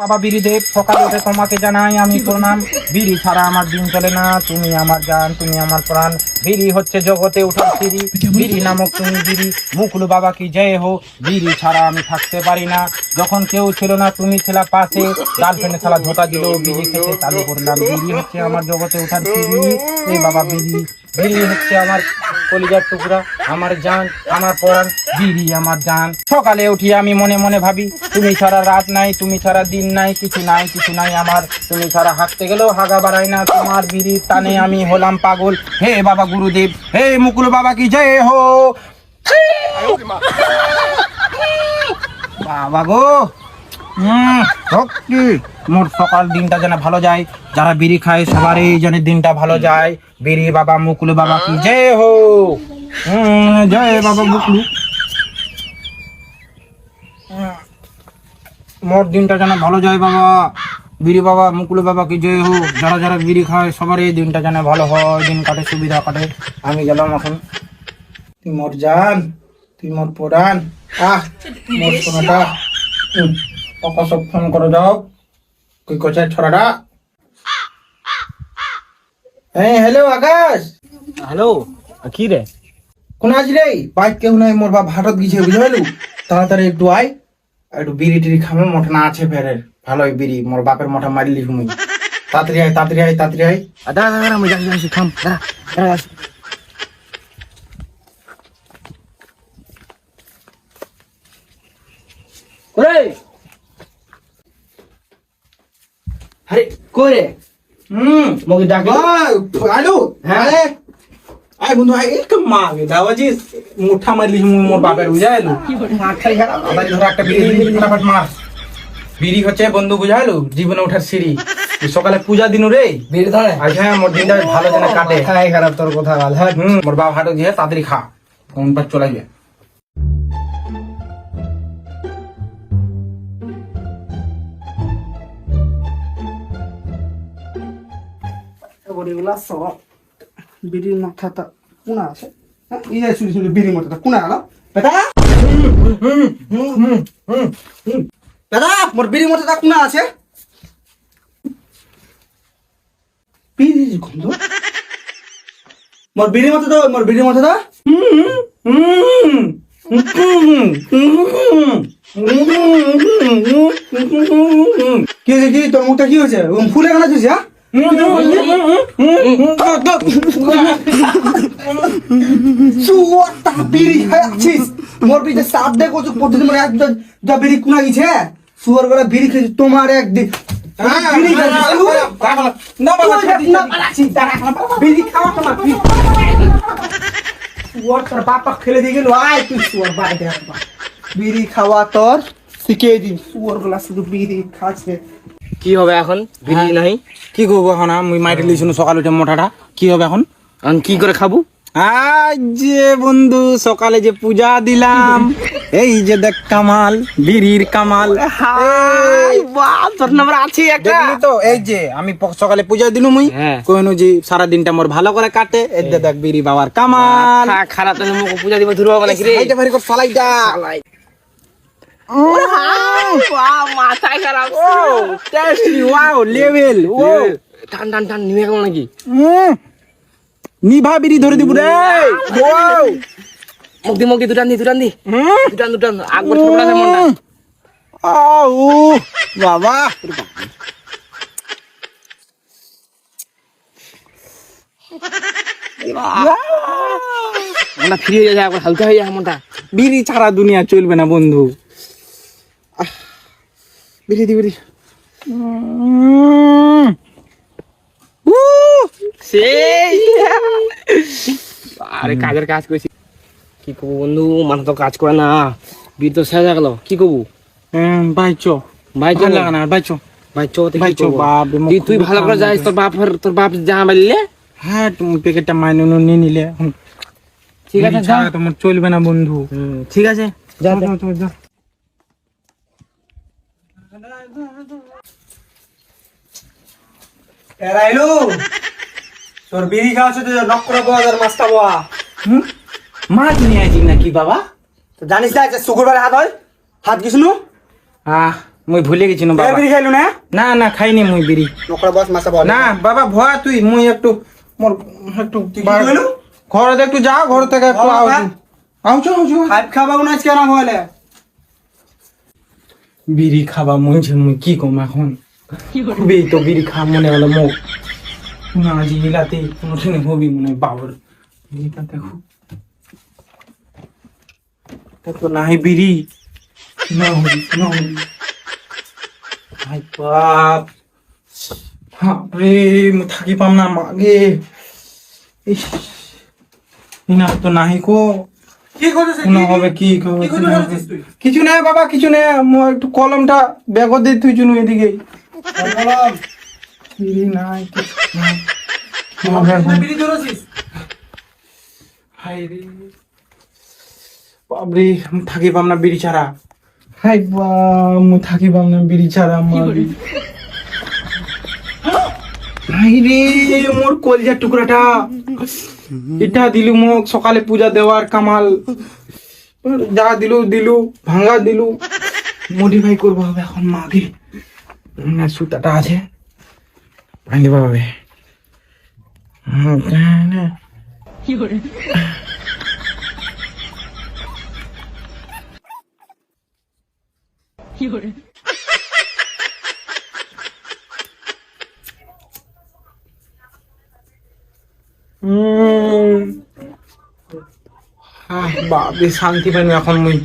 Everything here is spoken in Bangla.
বাবা বিরিদেব সকালে উঠে তোমাকে জানাই আমি প্রণাম। বিড়ি ছাড়া আমার দিন চলে না, তুমি আমার জান, তুমি আমার প্রাণ। বিড়ি হচ্ছে জগতে উঠার সিঁড়ি, বিড়ি নামক তুমি বিড়ি। মুকুল বাবা কি জয় হো বিড়ি ছাড়া আমি থাকতে পারি না। যখন কেউ ছিল না, তুমি ছিলা পাশে। গার্লফ্রেন্ডে ছাড়া ধোকা দিল, বিড়ি খেতে চালু করলাম। বিড়ি হচ্ছে আমার জগতে উঠার সিঁড়ি। এ বাবা বিড়ি বিড়ি হচ্ছে আমার কলিজার টুকরা, আমার জান, আমার পরাণ, দিদি আমার জান। সকালে উঠি আমি মনে মনে ভাবি, তুমি ছাড়া রাত নাই, তুমি ছাড়া দিন নাই, কিছু নাই কিছু নাই আমার। তুমি ছাড়া হাঁটতে গেলেও হাগা বাড়াই না, তোমার বিড়ির টানে আমি হলাম পাগল। হে বাবা গুরুদেব, হে মুকুল বাবা কি জয় হো? বাবা গো হুম সত্যি মোর সকাল দিনটা যেন ভালো যায়। যারা বিড়ি খায় সবারই যেন দিনটা ভালো যায়। বিড়ি বাবা মুকুল বাবা কি? জয় হো! জয় বাবা মুকুলু। মোর দিনটা যেন ভালো যায় বাবা। বিড়ি বাবা মুকুল বাবা কি? জয় হোক যারা যারা বিড়ি খায় সবারই দিনটা যেন ভালো হয়। দিন কাটে সুবিধা কাটে। আমি গেলাম এখন। তুই মোর জান তুই মোর পুরান আহ মোর সব ফোন করে যাও কই কোথায় ছড়াটা? হ্যাঁ হ্যালো আকাশ। হ্যালো কি রে? কোন আজ রে বাইক কেউ নাই মোর বাপ হাটত গিয়েছে বুঝে পেলু তাড়াতাড়ি একটু আয়। একটু বিড়ি টিড়ি খামে মোটা না আছে ফেরের। ভালোই বিড়ি মোর বাপের মোটা মারিলি তুমি তাড়াতাড়ি আয় তাড়াতাড়ি আয় তাড়াতাড়ি আয়। দাঁড়া দাঁড়া আমি যাচ্ছি যাচ্ছি থাম দাঁড়া দাঁড়া আসি। আরে হুম। মগে ডাকে আলু হ্যাঁ। হ্যাঁ আয় বন্ধু আয় এক মাগে দাওয়াজি মুঠা মারলি মোর বাপের বুঝাইলু মাথায় খারাপ আবার ধর একটা বিড়ি ফটাফট মার। বিড়ি হচ্ছে বন্ধু বুঝাইলু জীবনে ওঠার সিঁড়ি। সকালে পূজা দিনু রে। বের ধরে? আজ হ্যাঁ মোর দিনটা ভালো যেন কাটে। খাই খারাপ তোর কথা বল হ্যাঁ। হুম মোর বাপ হাটে দিয়ে তাড়াতাড়ি খা কোনটা চলে যাবে বডিগুলা সব বিড়ির আছে? হ্যাঁ, ইয়ে শুধু শুধু বিড়ির মাথাটা কোনা গেল। বেটা! দাদা মোর বিড়ির মাথাটা কোনা আছে? বিড়ির গন্ধ? মোর বিড়ির মাথাটা মোর বিড়ির মাথাটা? কি হয়েছে কি তোর মুখটা কি হয়েছে ফুলে কেন আছিস হ্যাঁ? সুয়ারটা বিড়ি খাচ্ছিস মোর পিছে সাপ দেখো তো পদ্ধতি মানে এক যা- যা বিড়ি কুনা গেছে সুয়ার গলা বিড়ি খেয়েছি তোমার একদিন বিড়ি খাচ্ছিস, তুই? তুই এক না পালাচ্ছিস, দাঁড়া, বিড়ি খাওয়া তোমার বিড়ি- সুয়ার তোর বাপা খেলে দিয়ে গেল আয় তুই সুয়ার বাইরে আসবা বিড়ি খাওয়া তোর শিখিয়ে দিন সুয়ার গলা শুধু বিড়ি খাচ্ছে কি হবে এখন? বিড়ি নাই কি করব এখন আমি মাইরে লিছুন সকাল উঠে মোটাটা কি হবে এখন? এখন কি করে খাব? আজ যে বন্ধু সকালে যে পূজা দিলাম এই যে দেখ কামাল বিড়ির কামাল। তোর নাম্বার আছে দেখলি তো? এই যে আমি সকালে পূজা দিলু মুই। হ্যাঁ। কইনু যে সারা দিনটা মোর ভালো করে কাটে। এই যে দেখ বিড়ি বাবার কামাল। খারাপ পূজা দিব ধরবো নাকি রে এইটা ভারি কর সালাইটা মাথায় খারাপ টেস্টি ওয়াও লেভেল ও টান টান টান নিমে গেল নাকি? নিভা বিড়ি ধরে দিব রে। ওয়াও মুখ দি দুটান দি দুটান দি। দুটান মনটা আউ বাবা। মনটা ফ্রি হয়ে যায় হালকা হয়ে যায় মনটা বিড়ি ছাড়া দুনিয়া চলবে না বন্ধু। বিড়ি দি সেই। আরে কাজের কাজ করেছি। কি করব বন্ধু? মাথা তো কাজ করে না। বিয়ে তো শেষ গেল। কি করব? উম, ভাই চো। ভাই ভালো লাগে না ভাই চো। ভাই চোতে ভাই কি চো করব? বাপ তুই ভালো করে যাইস তোর বাপ তোর বাপ যা বললে। হ্যাঁ তুমি প্যাকেটটা মাইনে নিয়ে নিলে। ঠিক আছে তোমার চলবে না বন্ধু। হুম, ঠিক আছে। যা যা। এরাইলু তোর বিড়ি খাওয়া সাথে নক করে বয়া তোর মাছটা বয়া হুম? মাছ নিয়ে আসি নাকি বাবা? তো জানিস না যে শুক্রবার হাত হয়? হাত কিছু আহ মুই ভুলে গেছি না বাবা। বিড়ি খাইলু না? না না খাইনি মুই বিড়ি। নকরা বস মাসা বল। না বাবা ভয় তুই মুই একটু মোর একটু? ঘরে একটু যা ঘর থেকে একটু আউছো আউছো আউছো হাইপ খাবা না আজকে না বলে বিড়ি খাবা মনছে মুই কি কম এখন? খুবই তো বিড়ি খা মনে হলো মুখ না আজ ইলাতে কোনো দিনে হবি মনে বাবর। বিড়িটা দেখো। তা নাই বিড়ি। না হবি না হবি। হাই বাপ। বাপরে থাকি পাম না, মাগে। ইস ইনা তো নাহি কো। না হবে। কি কিছু নেই বাবা কিছু নেই। একটু কলমটা ব্যাগ তুই চুনু এদিকে। নাই বাবরে থাকি পাম না বিড়ি ছাড়া। হাই থাকি পাম না বিড়ি ছাড়া মারি হাই রে মোর কলজার টুকরাটা। এটা দিলু মোক সকালে পূজা দেওয়ার কামাল। যা দিলু দিলু ভাঙা দিলু। মডিফাই করব হবে এখন না সুতাটা আছে। ভাঙে পাবে হুম, না বাপরে শান্তি পাইনি এখন মুই।